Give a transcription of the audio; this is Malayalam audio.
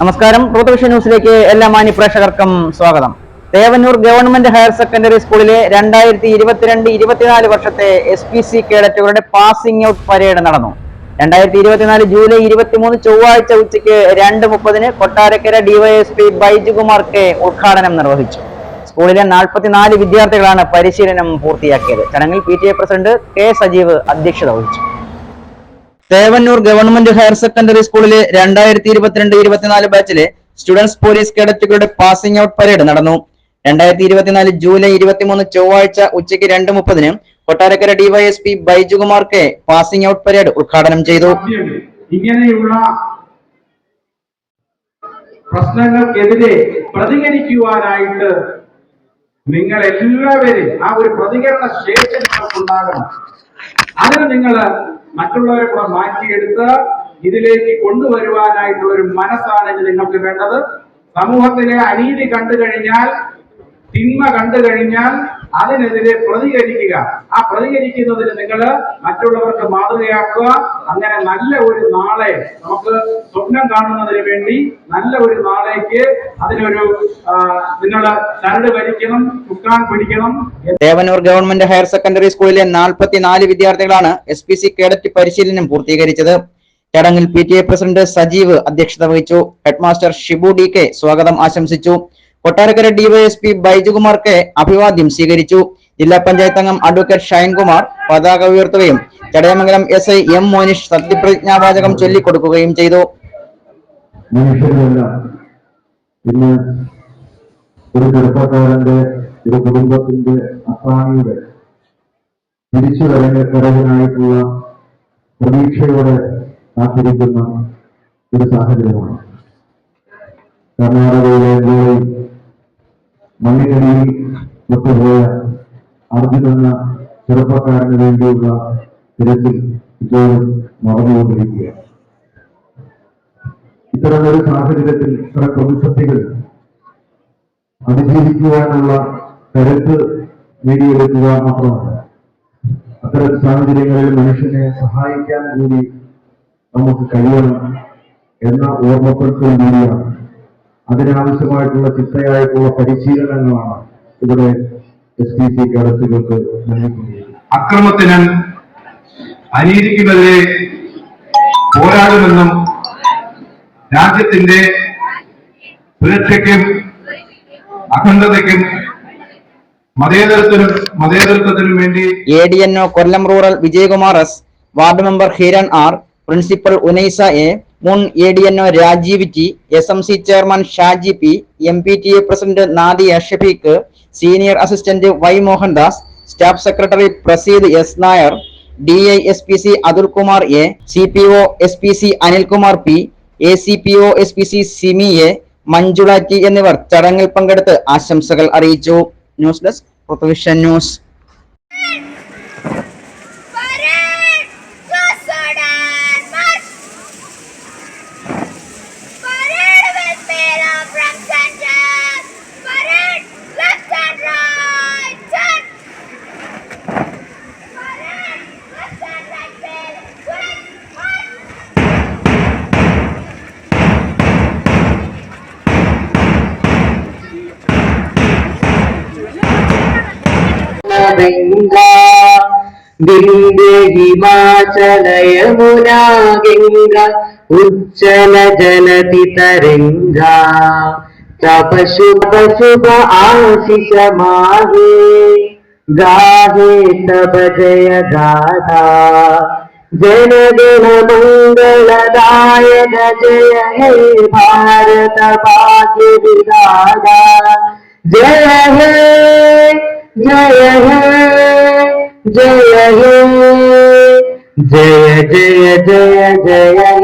നമസ്കാരം. പ്രോതവിഷ ന്യൂസിലേക്ക് എല്ലാ മാന്യ പ്രേക്ഷകർക്കും സ്വാഗതം. തേവന്നൂർ ഗവൺമെന്റ് ഹയർ സെക്കൻഡറി സ്കൂളിലെ രണ്ടായിരത്തി ഇരുപത്തിരണ്ട് ഇരുപത്തിനാല് വർഷത്തെ എസ് പി സി കേഡറ്റുകളുടെ പാസിംഗ് ഔട്ട് പരേഡ് നടന്നു. രണ്ടായിരത്തി ഇരുപത്തിനാല് ജൂലൈ ഇരുപത്തിമൂന്ന് ചൊവ്വാഴ്ച ഉച്ചയ്ക്ക് രണ്ട് മുപ്പതിന് കൊട്ടാരക്കര ഡിവൈഎസ്പി ബൈജുകുമാർ കെ ഉദ്ഘാടനം നിർവഹിച്ചു. സ്കൂളിലെ നാൽപ്പത്തിനാല് വിദ്യാർത്ഥികളാണ് പരിശീലനം പൂർത്തിയാക്കിയത്. ചടങ്ങിൽ പി പ്രസിഡന്റ് കെ സജീവ് അധ്യക്ഷത വഹിച്ചു. തേവന്നൂർ ഗവൺമെന്റ് ഹയർ സെക്കൻഡറി സ്കൂളിലെ രണ്ടായിരത്തി ഇരുപത്തിരണ്ട് ഇരുപത്തിനാല് ബാച്ചിലെ സ്റ്റുഡൻസ് പോലീസ് കേഡറ്റുകളുടെ പാസിംഗ് ഔട്ട് പരേഡ് നടന്നു. രണ്ടായിരത്തി ഇരുപത്തിനാല് ജൂലൈ ഇരുപത്തിമൂന്ന് ചൊവ്വാഴ്ച ഉച്ചയ്ക്ക് രണ്ട് മുപ്പതിന് Kottarakkara DYSP Baijukumar K passing out parade ഉദ്ഘാടനം ചെയ്തു. ഇങ്ങനെയുള്ള പ്രശ്നങ്ങൾക്കെതിരെ പ്രതികരിക്കുവാനായിട്ട് നിങ്ങൾ എല്ലാവരും ആ ഒരു പ്രതികരണ ശേഷി നിങ്ങൾക്കുണ്ടാകണം. അതിന് നിങ്ങൾ മറ്റുള്ളവരെ കൂടെ മാറ്റിയെടുത്ത് ഇതിലേക്ക് കൊണ്ടുവരുവാനായിട്ടുള്ള ഒരു മനസ്സാണ് ഇനി നിങ്ങൾക്ക് വേണ്ടത്. സമൂഹത്തിലെ അനീതി കണ്ടു കഴിഞ്ഞാൽ തിന്മ കണ്ടു കഴിഞ്ഞാൽ അതിനെതിരെ പ്രതികരിക്കുക. ആ പ്രതികരിക്കുന്നതിന് നിങ്ങൾ മറ്റുള്ളവർക്ക് മാതൃകയാക്കുക. അങ്ങനെ നല്ല ഒരു നാളെ നമുക്ക് സ്വപ്നം കാണുന്നതിന് വേണ്ടി നല്ല ഒരു നാളേക്ക് അതിനൊരു നിങ്ങൾ ചരട് വലിക്കണം ചുക്കാൻ പിടിക്കണം. ദേവനൂർ ഗവൺമെന്റ് ഹയർ സെക്കൻഡറി സ്കൂളിലെ നാൽപ്പത്തിനാല് വിദ്യാർത്ഥികളാണ് എസ് പി സി കേഡറ്റ് പരിശീലനം പൂർത്തീകരിച്ചത്. ചടങ്ങിൽ P T A president Sajeev അധ്യക്ഷത വഹിച്ചു. ഹെഡ്മാസ്റ്റർ ഷിബു ഡി കെ സ്വാഗതം ആശംസിച്ചു. കൊട്ടാരക്കര ഡിവൈഎസ്പി ബൈജുകുമാർ കെ അഭിവാദ്യം സ്വീകരിച്ചു. ജില്ലാ പഞ്ചായത്ത് അംഗം അഡ്വക്കേറ്റ് ഷൈൻകുമാർ പതാക ഉയർത്തുകയും Chadayamangalam S I M Monish സത്യപ്രതിജ്ഞാവാചകം ചൊല്ലിക്കൊടുക്കുകയും ചെയ്തു. ഇന്ന് ഒരു ചെറുപ്പക്കാരന്റെ ഒരു കുടുംബത്തിന്റെ അത്താണിയുടെ തിരിച്ചു വരവ് വരവിനായിട്ടുള്ള പ്രതീക്ഷയോടെ കാത്തിരിക്കുന്ന ഒരു സാഹചര്യമാണ്. കർണാടകയിലെ മണ്ണിനടിയിൽ വിട്ടുപോയ അർജുനെന്ന ചെറുപ്പക്കാരന് വേണ്ടിയുള്ള തിരച്ചിൽ ഇപ്പോഴും നടന്നുകൊണ്ടിരിക്കുകയാണ്. ഇത്തരമൊരു സാഹചര്യത്തിൽ ഇത്ര പ്രതിസന്ധികൾ അതിജീവിക്കുവാനുള്ള കരുത്ത് നേടിയെടുക്കുക മാത്രമല്ല അത്തരം സാഹചര്യങ്ങളിൽ മനുഷ്യനെ സഹായിക്കാൻ കൂടി നമുക്ക് കഴിയണം എന്ന ഓർമ്മപ്പെടുത്തൽ കൂടിയാണ് അതിനാവശ്യമായിട്ടുള്ള ചിട്ടയായിട്ടുള്ള പരിശീലനങ്ങളാണ് ഇവിടെ എസ് പി സി കേഡറ്റുകൾക്ക് നൽകിക്കൊണ്ടിരിക്കുന്നത് അക്രമത്തിന് അനീതിക്കുമെതിരെ പോരാടുമെന്നും രാജ്യത്തിന്റെ സുരക്ഷയ്ക്കും അഖണ്ഡതയ്ക്കും മതേതരത്തിനും മതേതരത്വത്തിനും വേണ്ടി A D N O Kollam rural Vijayakumar S ward member Hiran R principal Unaisa A മുൻ A D N O Rajeev T S M C chairman Shaji P M P T A president Nadiya Shafeeq senior assistant Y Mohandas staff secretary Praseed S Nair D I S P C Athulkumar A C P O S P C Anilkumar P A C P O S P C Simi A Manjula T എന്നിവർ ചടങ്ങിൽ പങ്കെടുത്ത് ആശംസകൾ അറിയിച്ചു. News desk news. गंगा बिंदे हिमाचल यमुना गंगा उज्जल जलति तरंगा तप पशु आशिष आशीष माहे, गाहे तब जय गाथा जन दिन मंगल मंगलदायक जय हे भारत भाग्य विधाता। जय हे जय हे जय हे जय जय जय जय हे